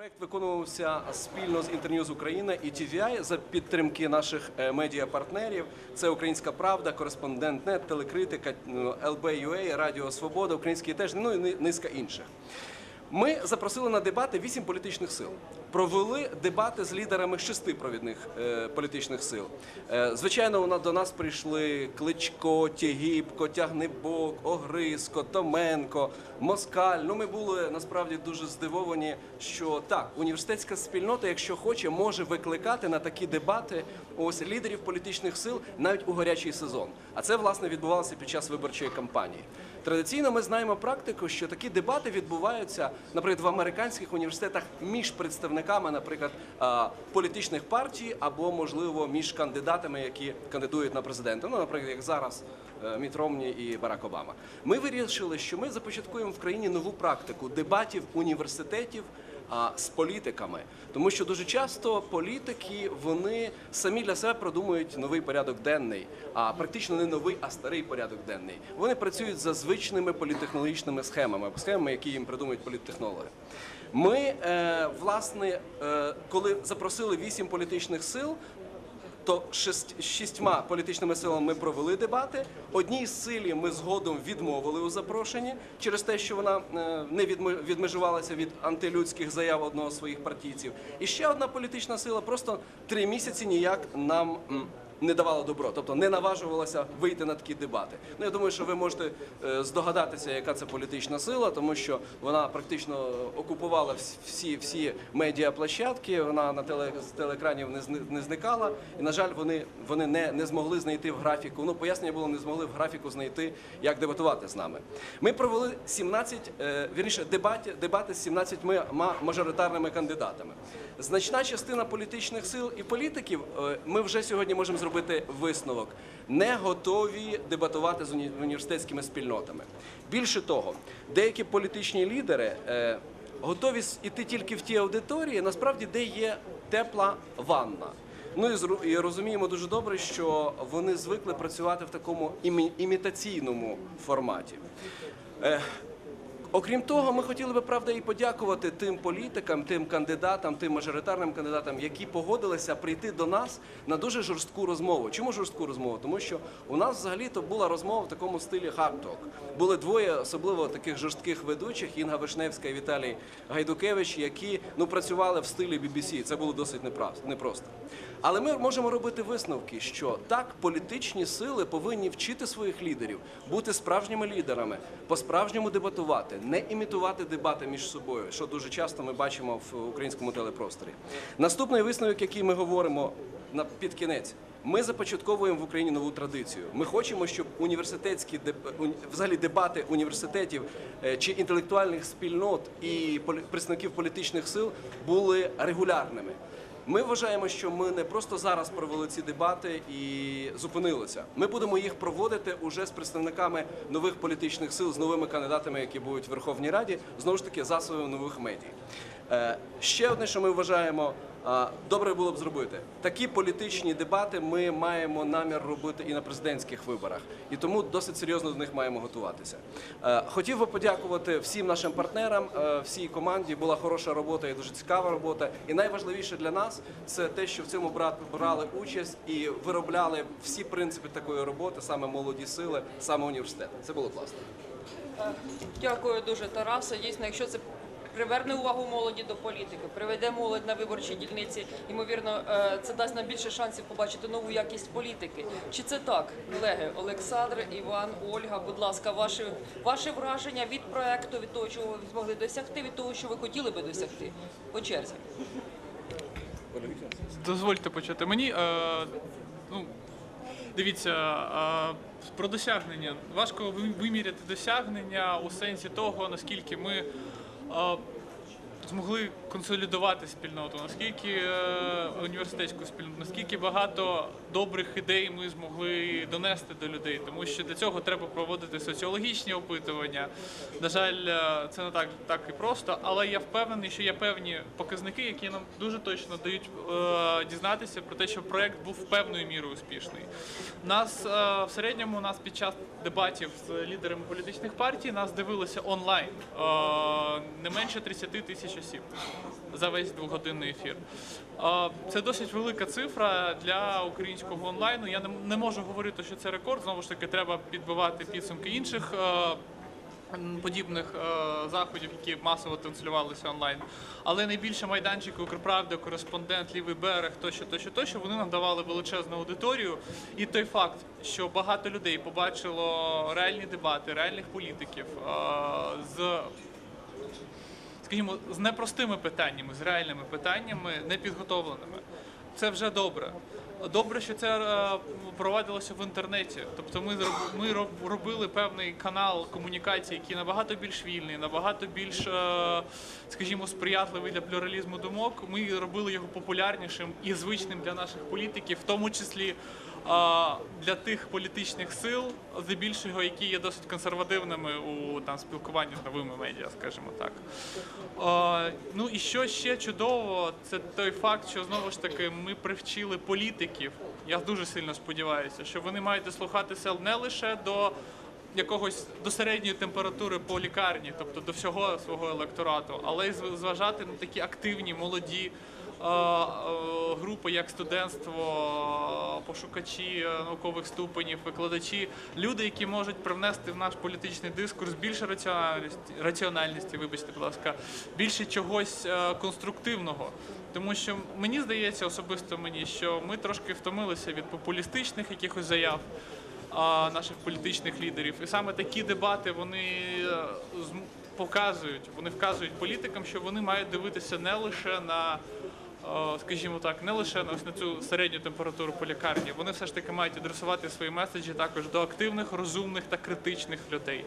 Проект виконувався спільно з Інтерньюз Україна і TVI за підтримки наших е, медіапартнерів. Це Українська Правда, Кореспондент Нет, Телекритика, ЛБЮА, Радіо Свобода, Український теж, ну і низка інших. Ми запросили на дебати вісім політичних сил. Провели дебати з лідерами шести провідних е, політичних сил. Е, звичайно, до нас прийшли Кличко, Тягібко, Тягнебок, Огризко, Томенко, Москаль. Ну, ми були насправді дуже здивовані, що так, університетська спільнота, якщо хоче, може викликати на такі дебати ось лідерів політичних сил навіть у гарячий сезон. А це власне відбувалося під час виборчої кампанії. Традиційно ми знаємо практику, що такі дебати відбуваються, наприклад, в американських університетах між представниками, наприклад, політичних партій або, можливо, між кандидатами, які кандидують на президента. Ну, наприклад, як зараз е, Міт Ромні і Барак Обама. Ми вирішили, що ми започаткуємо в країні нову практику дебатів університетів а, з політиками, тому що дуже часто політики вони самі для себе продумують новий порядок денний, а практично не новий, а старий порядок денний. Вони працюють за звичними політтехнологічними схемами, схемами, які їм придумують політтехнологи. Ми, е, власне, е, коли запросили вісім політичних сил, то шесть, шістьма політичними силами ми провели дебати. Одній силі ми згодом відмовили у запрошенні через те, що вона е, не відме- відмежувалася від антилюдських заяв одного з своїх партійців. І ще одна політична сила просто три місяці ніяк нам. Не давала добро, тобто не наважувалася вийти на такі дебати. Ну я думаю, що ви можете е, здогадатися, яка це політична сила, тому що вона практично окупувала вс- всі всі медіаплощадки. Вона на теле з телеекранів не не зникала. І на жаль, вони вони не, не змогли знайти в графіку. Ну пояснення було, не змогли в графіку знайти, як дебатувати з нами. Ми провели 17, е, вірніше, дебаті, дебати з 17 ма- мажоритарними кандидатами. Значна частина політичних сил і політиків. е, Ми вже сьогодні можемо зробити висновок. Не готові дебатувати з університетськими спільнотами. Більше того, деякі політичні лідери е, готові іти тільки в ті аудиторії, насправді, де є тепла ванна. Ну і розуміємо дуже добре, що вони звикли працювати в такому імі- імітаційному форматі. Окрім того, ми хотіли би правда і подякувати тим політикам, тим кандидатам, тим мажоритарним кандидатам, які погодилися прийти до нас на дуже жорстку розмову. Чому жорстку розмову? Тому що у нас взагалі то була розмова в такому стилі хардток. Були двоє особливо таких жорстких ведучих Інга Вишневська і Віталій Гайдукевич, які ну працювали в стилі BBC. Це було досить непросто. Але ми можемо робити висновки, що так політичні сили повинні вчити своїх лідерів бути справжніми лідерами, по-справжньому дебатувати, не імітувати дебати між собою, що дуже часто ми бачимо в українському телепросторі. Наступний висновок, який ми говоримо під кінець. Ми започатковуємо в Україні нову традицію. Ми хочемо, щоб університетські уні- взагалі дебати університетів е, чи інтелектуальних спільнот і представників політичних сил були регулярними. Ми вважаємо, що ми не просто зараз провели ці дебати і зупинилися. Ми будемо їх проводити уже з представниками нових політичних сил, з новими кандидатами, які будуть в Верховній Раді, знову ж таки засобами нових медій. Е, Ще одне, що ми вважаємо, добре було б зробити. Такі політичні дебати ми маємо намір робити і на президентських виборах, і тому досить серйозно до них маємо готуватися. Е, Хотів би подякувати всім нашим партнерам, е, всій команді. Була хороша робота і дуже цікава робота. І найважливіше для нас це те, що в цьому бра- брали участь і виробляли всі принципи такої роботи, саме молоді сили, саме університети. Це було класно. Дякую дуже, Тарасе. Дійсно, якщо це приверне увагу молоді до політики, приведе молодь на виборчі дільниці, ймовірно, е, це дасть нам більше шансів побачити нову якість політики. Чи це так, колеги? Олександр, Іван, Ольга, будь ласка, ваші, ваші враження від проекту, від того, чого ви змогли досягти, від того, що ви хотіли би досягти по черзі. Дозвольте почати. Мені е, ну, дивіться е, про досягнення. Важко виміряти досягнення у сенсі того, наскільки ми змогли консолідувати спільноту, наскільки е, університетську спільноту, наскільки багато добрих ідей ми змогли донести до людей, тому що для цього треба проводити соціологічні опитування. На жаль, е, це не так, так і просто, але я впевнений, що є певні показники, які нам дуже точно дають е, дізнатися про те, що проект був певною мірою успішний. Нас в середньому нас під час дебатів з лідерами політичних партій нас дивилося онлайн не менше 30 тисяч часів за весь двогодинний ефір. Це досить велика цифра для українського онлайну. Я не, можу говорити, що це рекорд. Знову ж таки, треба підбивати підсумки інших. е, Подібних е, заходів, які масово транслювалися онлайн, але найбільше майданчики Укрправда, кореспондент, лівий берег, тощо, тощо, тощо, вони нам давали величезну аудиторію. І той факт, що багато людей побачило реальні дебати, реальних політиків е, з скажімо, з непростими питаннями, з реальними питаннями, непідготовленими. Це вже добре. Добре, що це е, провадилося в інтернеті. Тобто ми ми робили певний канал комунікації, який набагато більш вільний, набагато більш, е, скажімо, сприятливий для плюралізму думок. Ми робили його популярнішим і звичним для наших політиків, в тому числі для тих політичних сил, здебільшого, які є досить консервативними у там спілкуванні з новими медіа, скажімо так. Ну і що ще чудово, це той факт, що знову ж таки ми привчили політиків. Я дуже сильно сподіваюся, що вони мають дослухатися не лише до якогось до середньої температури по лікарні, тобто до всього свого електорату, але й зважати на такі активні, молоді групи, як студентство, пошукачі е, наукових ступенів, викладачі, люди, які можуть привнести в наш політичний дискурс більше раціональності, раціональності, вибачте, будь ласка, більше чогось е, конструктивного. Тому що мені здається, особисто мені, що ми трошки втомилися від популістичних якихось заяв наших політичних лідерів. І саме такі дебати вони е, показують, вони вказують політикам, що вони мають дивитися не лише на, е, скажімо так, не лише на ось на цю середню температуру по лікарні. Вони все ж таки мають адресувати свої меседжі також до активних, розумних та критичних людей.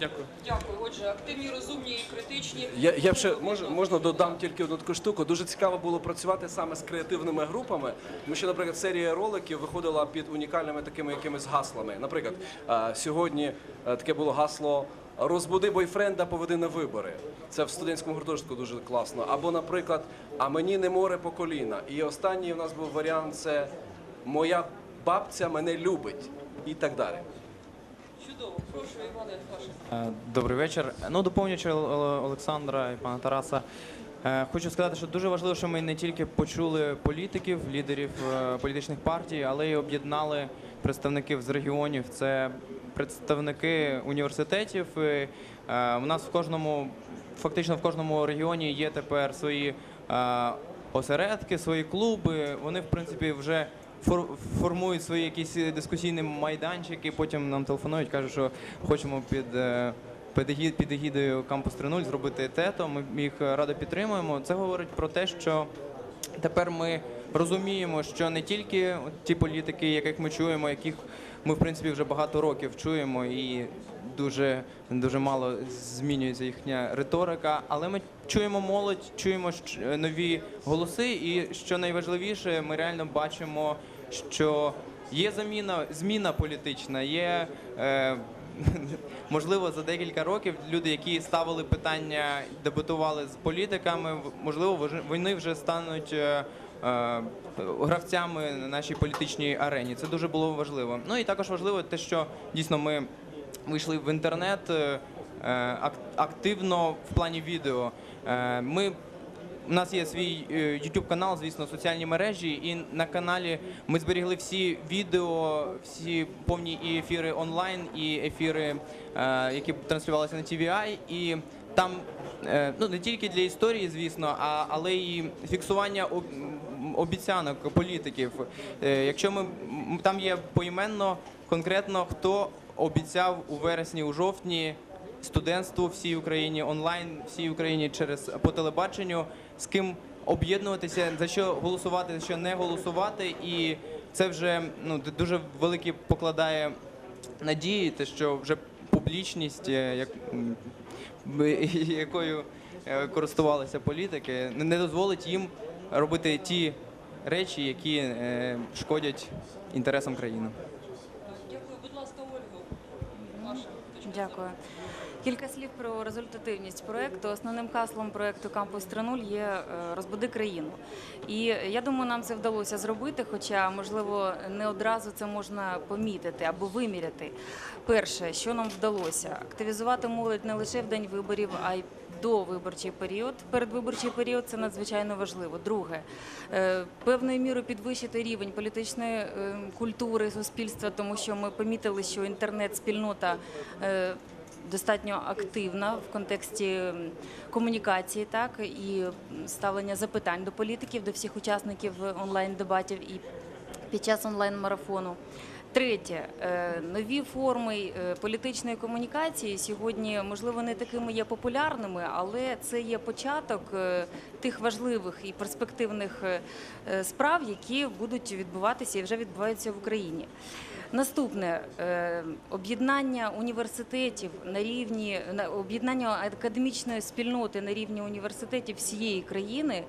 Дякую. Дякую. Отже, активні, розумні і критичні. Я, я б ще мож, можна додам тільки одну таку штуку. Дуже цікаво було працювати саме з креативними групами. Тому що, наприклад, серія роликів виходила під унікальними такими якимись гаслами. Наприклад, е, сьогодні е, таке було гасло. Розбуди бойфренда, поведи на вибори. Це в студентському гуртожитку дуже класно. Або, наприклад, а мені не море по коліна. І останній у нас був варіант це Моя бабця мене любить і так далі. Чудово. Прошу, Іване, ваше. Е, Добрий вечір. Ну, доповнюючи Ол- Ол- Олександра і пана Тараса, е, хочу сказати, що дуже важливо, що ми не тільки почули політиків, лідерів е, політичних партій, але й об'єднали представників з регіонів. Це представники університетів. Е, У нас в кожному, фактично в кожному регіоні є тепер свої е, осередки, свої клуби. Вони, в принципі, вже фор- формують свої якісь дискусійні майданчики, потім нам телефонують, кажуть, що хочемо під. е, Під егі- під егідою Кампус 3.0 зробити тето. Ми їх радо підтримуємо. Це говорить про те, що тепер ми розуміємо, що не тільки ті політики, яких ми чуємо, яких ми в принципі вже багато років чуємо, і дуже дуже мало змінюється їхня риторика. Але ми чуємо молодь, чуємо нові голоси, і що найважливіше, ми реально бачимо, що є заміна, зміна політична, є. Е, Можливо, за декілька років люди, які ставили питання, дебатували з політиками, можливо, вони вже стануть е, гравцями на нашій політичній арені. Це дуже було важливо. Ну і також важливо те, що дійсно ми вийшли в інтернет е, е, активно в плані відео. Е, Ми у нас є свій е, YouTube канал, звісно, соціальні мережі, і на каналі ми зберігли всі відео, всі повні і ефіри онлайн, і ефіри, е, які транслювалися на TVI. І там е, ну не тільки для історії, звісно, а але і фіксування обіцянок політиків. Е, Якщо ми там є поіменно конкретно хто обіцяв у вересні, у жовтні студентству всій Україні, онлайн всій Україні через по телебаченню, з ким об'єднуватися, за що голосувати, за що не голосувати, і це вже ну дуже великі покладає надії, те, що вже публічність, е, як якою е, користувалися політики, не- не дозволить їм робити ті речі, які е, шкодять інтересам країни. Дякую, будь ласка, Ольгу. Ваша Дякую. Кілька слів про результативність проекту. Основним хаслом проекту Кампус 3.0 є е, розбуди країну. І я думаю, нам це вдалося зробити, хоча можливо не одразу це можна помітити або виміряти. Перше, що нам вдалося, активізувати молодь не лише в день виборів, а й до виборчий період. Передвиборчий період це надзвичайно важливо. Друге, е, певною мірою підвищити рівень політичної е, культури суспільства, тому що ми помітили, що інтернет-спільнота. е, Достатньо активна в контексті комунікації, так і ставлення запитань до політиків, до всіх учасників онлайн-дебатів і під час онлайн-марафону. Третє, е, нові форми е, політичної комунікації сьогодні, можливо, не такими є популярними, але це є початок е, тих важливих і перспективних справ, які будуть відбуватися і вже відбуваються в Україні. Наступне е, об'єднання університетів на рівні на- об'єднання академічної спільноти на рівні університетів всієї країни,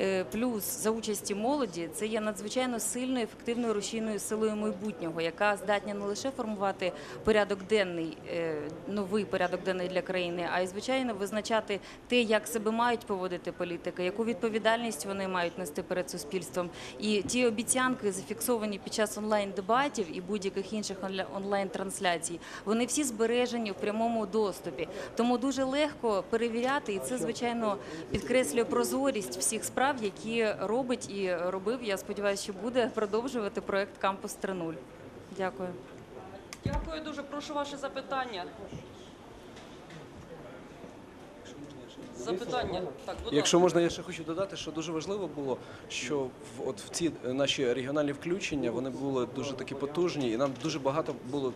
е, плюс за участі молоді, це є надзвичайно сильною ефективною рушійною силою майбутнього, яка здатна не лише формувати порядок денний, е, новий порядок денний для країни, а й звичайно визначати те, як себе мають поводити політики, яку відповідальність вони мають нести перед суспільством. І ті обіцянки, зафіксовані під час онлайн-дебатів і будь-яких інших онлайн-трансляцій, вони всі збережені в прямому доступі. Тому дуже легко перевіряти, і це звичайно підкреслює прозорість всіх справ, які робить і робив. Я сподіваюся, що буде продовжувати проект Кампус 3.0. Дякую. Дякую дуже. Прошу ваше запитання. Запитання. Так, будь Якщо можна, я ще хочу додати, що дуже важливо було, що в от в ці наші регіональні включення вони були дуже такі потужні, і нам дуже багато було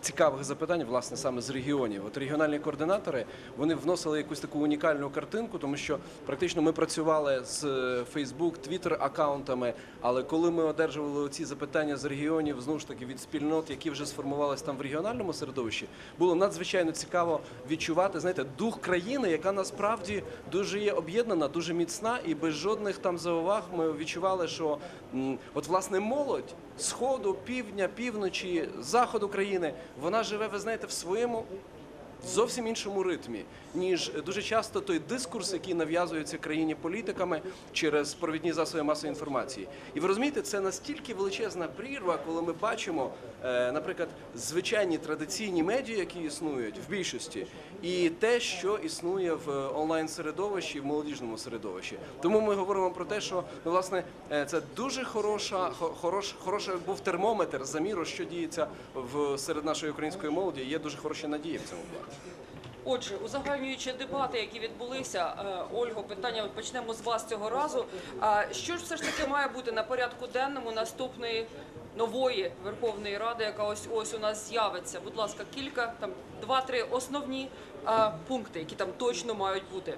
цікавих запитань, власне, саме з регіонів. От регіональні координатори вони вносили якусь таку унікальну картинку, тому що практично ми працювали з е, Facebook, Twitter акаунтами. Але коли ми одержували ці запитання з регіонів, знову ж таки від спільнот, які вже сформувалися там в регіональному середовищі, було надзвичайно цікаво відчувати, знаєте, дух країни, яка насправді дуже є об'єднана, дуже міцна, і без жодних там зауваг ми відчували, що от власне молодь сходу, півдня, півночі, заходу країни, вона живе, ви знаєте, в своєму зовсім іншому ритмі, ніж дуже часто той дискурс, який нав'язується країні політиками через провідні засоби масової інформації. І ви розумієте, це настільки величезна прірва, коли ми бачимо, е, наприклад, звичайні традиційні медіа, які існують в більшості, і те, що існує в онлайн середовищі, в молодіжному середовищі. Тому ми говоримо про те, що ну, власне е, це дуже хороша, хо- хорош, хороший був термометр заміру, що діється в серед нашої української молоді. Є дуже хороші надії в цьому плані. Отже, узагальнюючи дебати, які відбулися, е, Ольго, питання почнемо з вас цього разу. Що ж все ж таки має бути на порядку денному наступної нової Верховної Ради, яка ось ось у нас з'явиться? Будь ласка, кілька там два-три основні е, пункти, які там точно мають бути.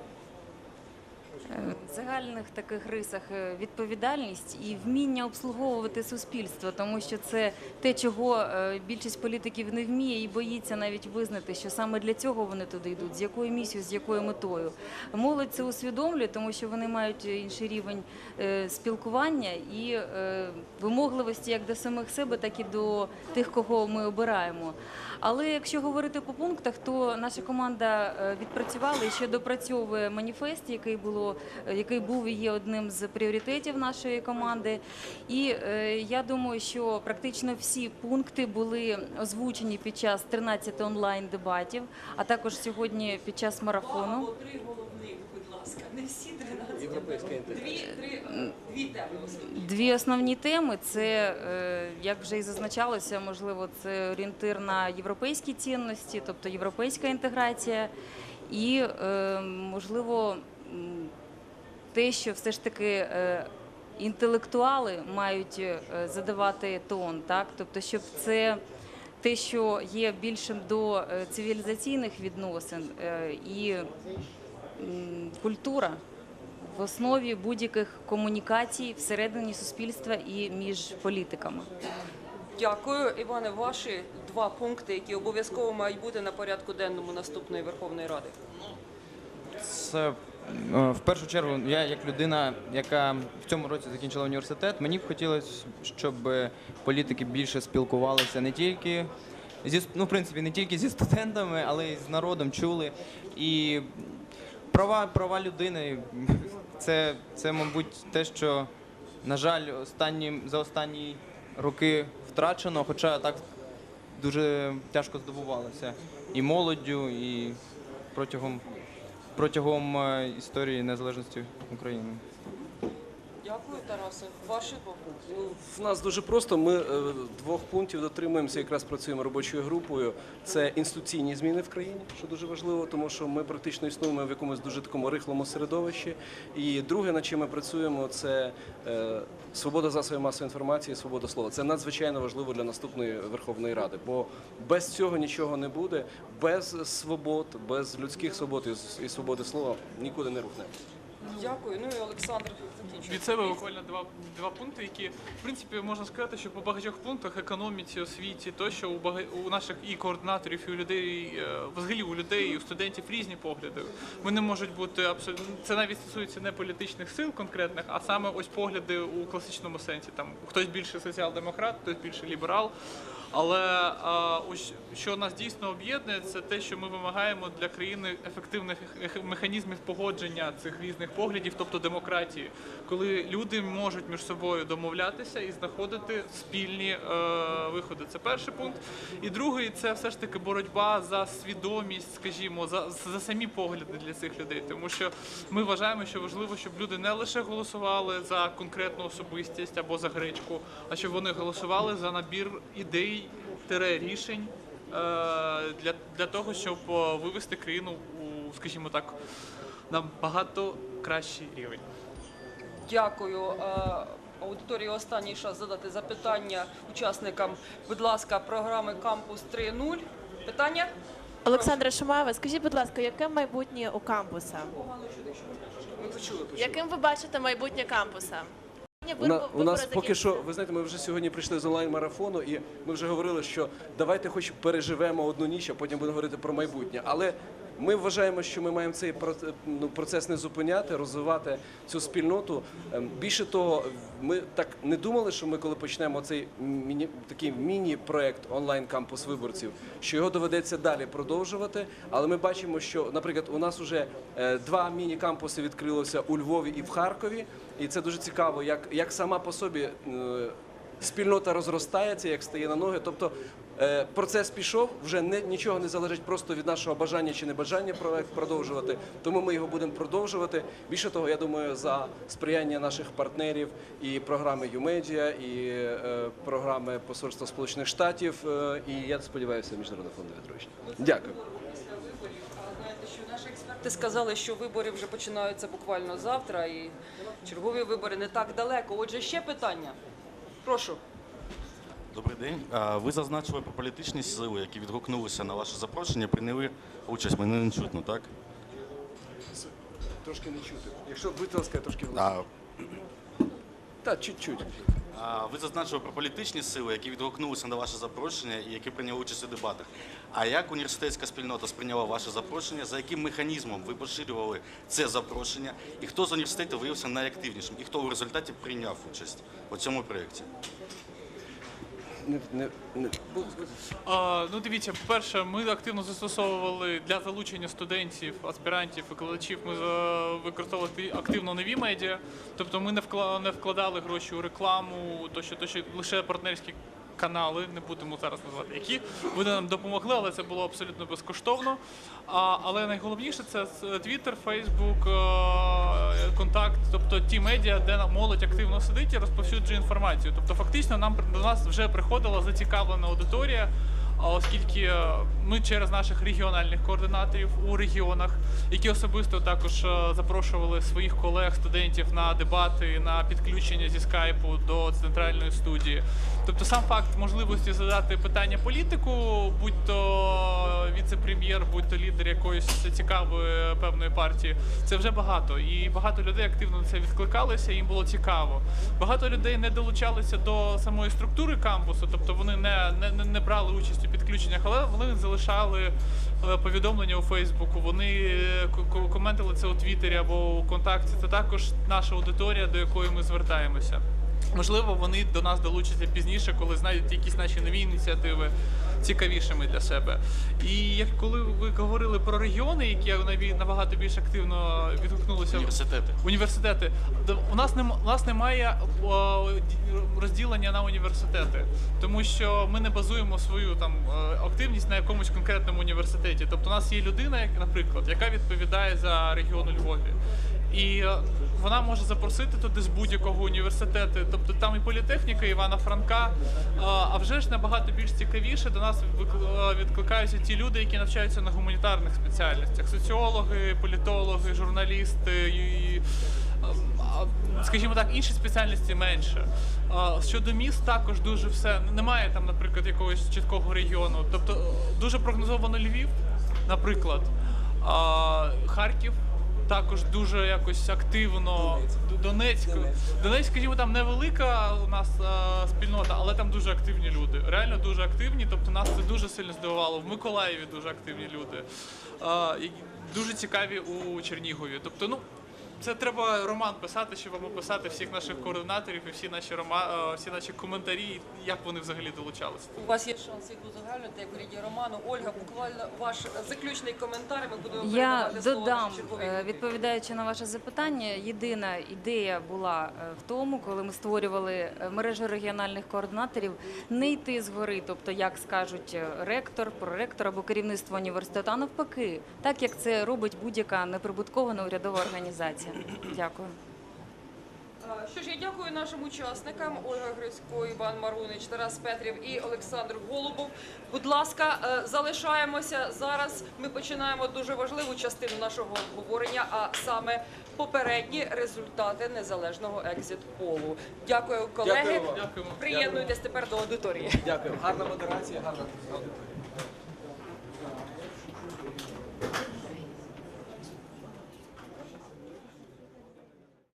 Е, В загальних таких рисах е, відповідальність і вміння обслуговувати суспільство, тому що це те, чого е, більшість політиків не вміє і боїться навіть визнати, що саме для цього вони туди йдуть, з якою місією, з якою метою. Молодь це усвідомлює, тому що вони мають інший рівень спілкування і вимогливості як до самих себе, так і до тих, кого ми обираємо. Але якщо говорити по пунктах, то наша команда відпрацювала і ще допрацьовує маніфест, який було е, який був і є одним з пріоритетів нашої команди. І е, я думаю, що практично всі пункти були озвучені під час 13 онлайн дебатів, а також сьогодні під час марафону. три головних, будь ласка, не всі 13. Дві, три, дві теми основні. Дві основні теми це, е, як вже і зазначалося, можливо, це орієнтир на європейські цінності, тобто європейська інтеграція, і можливо те, що все ж таки е, інтелектуали мають е, задавати тон, так тобто, щоб це. Те, що є більшим до е, цивілізаційних відносин і культура в основі будь-яких комунікацій всередині суспільства і між політиками. Дякую, Іване. Ваші два пункти, які обов'язково мають бути на порядку денному наступної Верховної Ради. Це в першу чергу, я як людина, яка в цьому році закінчила університет, мені б хотілося, щоб політики більше спілкувалися не тільки зі ну, в принципі, не тільки зі студентами, але й з народом чули. І права, права людини це, це, мабуть, те, що, на жаль, останні, за останні роки втрачено, хоча так дуже тяжко здобувалося і молоддю, і протягом протягом е, історії незалежності України. Дякую, Тарасе. Ваші? Ну, В нас дуже просто. Ми е, двох пунктів дотримуємося. Якраз працюємо робочою групою. Це інституційні зміни в країні, що дуже важливо, тому що ми практично існуємо в якомусь дуже такому рихлому середовищі. І друге, над чим ми працюємо, це е, свобода засобів масової інформації, свобода слова. Це надзвичайно важливо для наступної Верховної Ради, бо без цього нічого не буде. Без свобод, без людських свобод і свободи слова нікуди не рухнемо. Дякую. Ну і Олександр закінчує. Від себе буквально два, два пункти, які в принципі можна сказати, що по багатьох пунктах економіці, освіті, тощо у бага... у наших і координаторів, і у людей, е, взагалі у людей, і у студентів різні погляди. Вони можуть бути абсолютно це навіть стосується не політичних сил конкретних, а саме ось погляди у класичному сенсі. Там хтось більше соціал-демократ, хтось більше ліберал. Але що нас дійсно об'єднує, це те, що ми вимагаємо для країни ефективних механізмів погодження цих різних поглядів, тобто демократії, коли люди можуть між собою домовлятися і знаходити спільні е, виходи. Це перший пункт. І другий це все ж таки боротьба за свідомість, скажімо, за, за самі погляди для цих людей. Тому що ми вважаємо, що важливо, щоб люди не лише голосували за конкретну особистість або за гречку, а щоб вони голосували за набір ідей рішень е, для, для того, щоб е, вивести країну у, скажімо так, на багато кращий рівень. Дякую. Е, Аудиторії останній час задати запитання учасникам, будь ласка, програми Кампус 3.0. Питання? Олександра Шумаєва, скажіть, будь ласка, яке майбутнє у кампуса? Ми почули, почули. Яким ви бачите майбутнє кампуса? У, на, у нас поки що, ви знаєте, ми вже сьогодні прийшли з онлайн-марафону, і ми вже говорили, що давайте хоч переживемо одну ніч, а потім будемо говорити про майбутнє. Але ми вважаємо, що ми маємо цей ну, процес не зупиняти, розвивати цю спільноту. Ем, Більше того, ми так не думали, що ми, коли почнемо цей міні такий міні-проект онлайн кампус виборців, що його доведеться далі продовжувати. Але ми бачимо, що, наприклад, у нас вже е, два міні-кампуси відкрилося у Львові і в Харкові, і це дуже цікаво, як, як сама по собі. е, Спільнота розростається, як стає на ноги. Тобто процес пішов, вже не, нічого не залежить просто від нашого бажання чи небажання проект продовжувати. Тому ми його будемо продовжувати. Більше того, я думаю, за сприяння наших партнерів і програми ЮМЕДіа, і е, програми Посольства Сполучених Штатів, е, і я сподіваюся, Міжнародного фонду відрощення. Дякую. А знаєте, що наші експерти сказали, що вибори вже починаються буквально завтра, і чергові вибори не так далеко. Отже, ще питання. Прошу. Добрий день. Ви зазначили про політичні сили, які відгукнулися на ваше запрошення, прийняли участь. Мене не чутно, так? Трошки не чути. Якщо будь ласка, трошки А, Так, чуть-чуть. а, Ви зазначили про політичні сили, які відгукнулися на ваше запрошення і які прийняли участь у дебатах. А як університетська спільнота сприйняла ваше запрошення? За яким механізмом ви поширювали це запрошення? І хто з університету виявився найактивнішим? І хто в результаті прийняв участь у цьому проєкті? Не, не, не. А, ну дивіться, по-перше, ми активно застосовували для залучення студентів, аспірантів, викладачів. Ми використовували активно нові медіа. Тобто ми не вкла- вкладали гроші у рекламу, то що, то що лише партнерські канали, не будемо зараз називати які. Вони нам допомогли, але це було абсолютно безкоштовно. А, але найголовніше це Twitter, Facebook, е, контакт, тобто ті медіа, де молодь активно сидить і розповсюджує інформацію. Тобто, фактично, нам до нас вже приходила зацікавлена аудиторія. Оскільки е, ми через наших регіональних координаторів у регіонах, які особисто також е, запрошували своїх колег, студентів на дебати, на підключення зі скайпу до центральної студії. Тобто сам факт можливості задати питання політику, будь то віце-прем'єр, будь то лідер якоїсь цікавої певної партії, це вже багато. І багато людей активно на це відкликалися, їм було цікаво. Багато людей не долучалися до самої структури кампусу, тобто вони не, не- не брали участь у підключеннях, але вони залишали е, повідомлення у Фейсбуку, вони е, ко- ко- коментили це у Твіттері або у контакті. Це також наша аудиторія, до якої ми звертаємося. Можливо, вони до нас долучаться пізніше, коли знайдуть якісь наші нові ініціативи цікавішими для себе. І як коли ви говорили про регіони, які набагато більш активно відгукнулися Університети. університети. У нас у нас немає розділення на університети, тому що ми не базуємо свою там е, активність на якомусь конкретному університеті. Тобто, у нас є людина, наприклад, яка відповідає за регіон у Львові. І е, вона може запросити туди з будь-якого університету. Тобто там і політехніка Івана Франка. е, А вже ж набагато більш цікавіше до нас е, відкликаються ті люди, які навчаються на гуманітарних спеціальностях: соціологи, політологи, журналісти і. Скажімо так, інші спеціальності менше. Щодо міст, також дуже все немає там, наприклад, якогось чіткого регіону. Тобто дуже прогнозовано Львів, наприклад, Харків. Також дуже якось активно Донецьк. Донецьк, скажімо, там невелика у нас а, спільнота, але там дуже активні люди. Реально дуже активні. Тобто нас це дуже сильно здивувало. В Миколаєві дуже активні люди. А, і дуже цікаві у Чернігові. Тобто, ну. Це треба роман писати, щоб вам описати всіх наших координаторів і всі наші рома... е, всі наші коментарі, як вони взагалі долучалися. У вас є шанс їх узагальнити, як в ряді роману. Ольга, буквально ваш заключний коментар. Ми будемо Я додам, е, відповідаючи на ваше запитання, єдина ідея була е, в тому, коли ми створювали мережу регіональних координаторів, не йти згори, тобто як скажуть ректор, проректор або керівництво університету, а навпаки, так як це робить будь-яка неприбуткова неурядова організація. Дякую. Що ж, я дякую нашим учасникам Ольга Грицько, Іван Марунич, Тарас Петрів і Олександр Голубов. Будь ласка, е, залишаємося зараз. Ми починаємо дуже важливу частину нашого обговорення, а саме попередні результати незалежного екзит-полу. Дякую, колеги. Дякую. Дякуємо. Приєднуйтесь тепер до аудиторії. Дякую. Гарна модерація, гарна аудиторія.